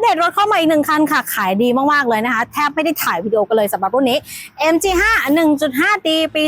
เดตรถเข้ามาอีกหนึ่งคันค่ะ ขายดีมากๆเลยนะคะ แทบไม่ได้ถ่ายวิดีโอกันเลยสำหรับรุ่นนี้ MG5 1.5D ปี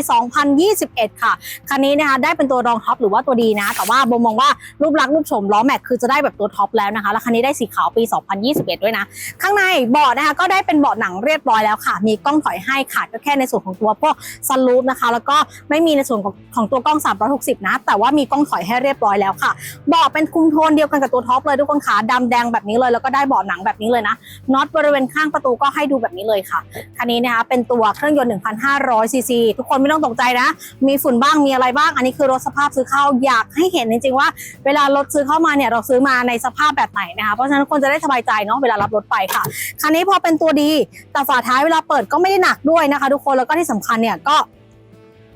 2021 ค่ะ คันนี้นะคะได้เป็นตัวรองท็อปหรือว่าตัวดีนะ แต่ว่าบมมองว่ารูปลักษณ์รูปโฉมล้อแม็กคือจะได้แบบตัวท็อปแล้วนะคะ แล้วคันนี้ได้สีขาวปี 2021 ด้วยนะ ข้างในเบาะนะคะก็ได้เป็นเบาะหนังเรียบร้อยแล้วค่ะ มีกล้องถอยให้ขาดก็แค่ในส่วนของตัวพวกซันรูฟนะคะ แล้วก็ไม่มีในส่วนของของตัวกล้อง 360 นะ แต่ว่ามีกล้องถอยให้เรียบร้อยแล้วค่ะเบาะเป็นคุมโทนเดียวกันกับตัวท็อปเลยทุกคนขาดำแดงแบบนี้เลยแล้วก็ได้เบาะหนังแบบนี้เลยนะน็อตบริเวณข้างประตูก็ให้ดูแบบนี้เลยค่ะคันนี้นะคะเป็นตัวเครื่องยนต์ 1,500ซีซีทุกคนไม่ต้องตกใจนะ มีฝุ่นบ้างมีอะไรบ้าง อันนี้คือรถสภาพซื้อเข้าอยากให้เห็นจริงๆว่า เวลารถซื้อเข้ามาเนี่ยเราซื้อมาในสภาพแบบไหนนะคะเพราะฉะนั้นคนจะได้สบายใจเนาะเวลารับรถไปค่ะคันนี้พอเป็นตัวดีแต่ฝาท้ายเวลาเปิดก็ไม่ได้หนักด้วยนะคะ ทุกคนแล้วก็ที่สำคัญเนี่ยก็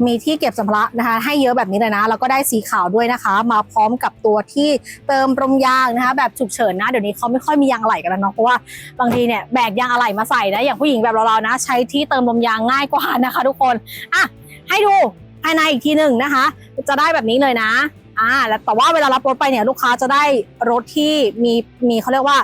มีที่เก็บสัมภาระนะคะ ให้เยอะแบบนี้เลยนะ แล้วก็ได้สีขาวด้วยนะคะ มาพร้อมกับตัวที่เติมลมยางนะคะ แบบฉุกเฉินนะ เดี๋ยวนี้เขาไม่ค่อยมียางอะไหล่กันแล้วเนาะ เพราะว่าบางทีเนี่ยแบกยางอะไหล่มาใส่นะ อย่างผู้หญิงแบบเราๆนะ ใช้ที่เติมลมยางง่ายกว่านะคะ ทุกคน อะ ให้ดูภายในอีกทีหนึ่งนะคะ จะได้แบบนี้เลยนะ อ่าแล้วแต่ว่าเวลารับรถไปเนี่ยลูกค้าจะได้รถที่มีมีเขาเรียกว่า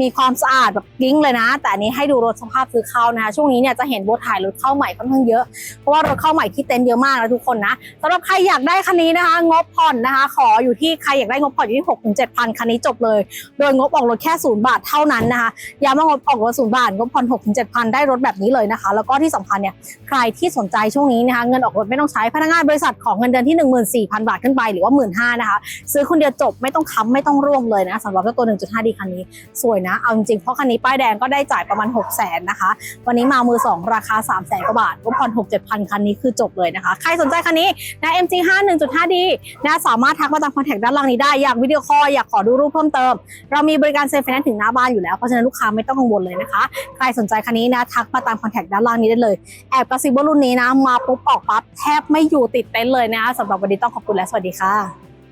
มีความสะอาดแบบกิ้งเลยนะ แต่อันนี้ให้ดูรถสภาพซื้อเข้านะคะ ช่วงนี้เนี่ยจะเห็นโบทถ่ายรถเข้าใหม่ค่อนข้างเยอะ เพราะว่ารถเข้าใหม่ที่เต็นเยอะมากนะทุกคนนะสำหรับใครอยากได้คันนี้นะคะ งบผ่อนนะคะ ขออยู่ที่ใครอยากได้งบผ่อนอยู่ที่6กถึงเจ็ดพันคันนี้จบเลย โดยงบออกรถแค่ศูนย์บาทเท่านั้นนะคะย้ำว่างบออกรถศูนย์บาทงบผ่อน6กถึงเจ็ดพันได้รถแบบนี้เลยนะคะ แล้วก็ที่สำคัญเนี่ยใครที่สนใจช่วงนี้นะคะเงินออกรถไม่ต้องใช้พนักงานบริษัทของเงินเดือนที่14,000บาทขึ้นไปหรือว่า1 5ื่นนะคะซื้อคนเดียวจบไม่ต้องค้ำไม่ต้องร่วมเลยนะสำหรับเจ้าตัว 1.5D คันนี้สวยนะ เอาจริงๆเพราะคันนี้ป้ายแดงก็ได้จ่ายประมาณ 6 0 0 0 0นนะคะ วันนี้มามือ 2 ราคา 3 0 0 0 0กว่าบาทก็ผ่อน6 7พันคันนี้คือจบเลยนะคะ ใครสนใจคันนี้นะ MG5 1.5D นะสามารถทักมาตามคอนแทคด้านล่างนี้ได้ อยากวิดีโอคอลอยากขอดูรูปเพิ่มเติม เรามีบริการเซฟไฟแนนซ์ถึงหน้าบ้านอยู่แล้ว เพราะฉะนั้นลูกค้าไม่ต้องกังวลเลยนะคะ ใครสนใจคันนี้นะทักมาตามคอนแทคด้านล่างนี้ได้เลย แอบกระซิบว่ารุ่นนี้นะมาปุ๊บออกปั๊บแทบไม่อยู่ติดเต็นท์เลยนะสำหรับวันนี้ต้องขอบคุณและสวัสดีค่ะ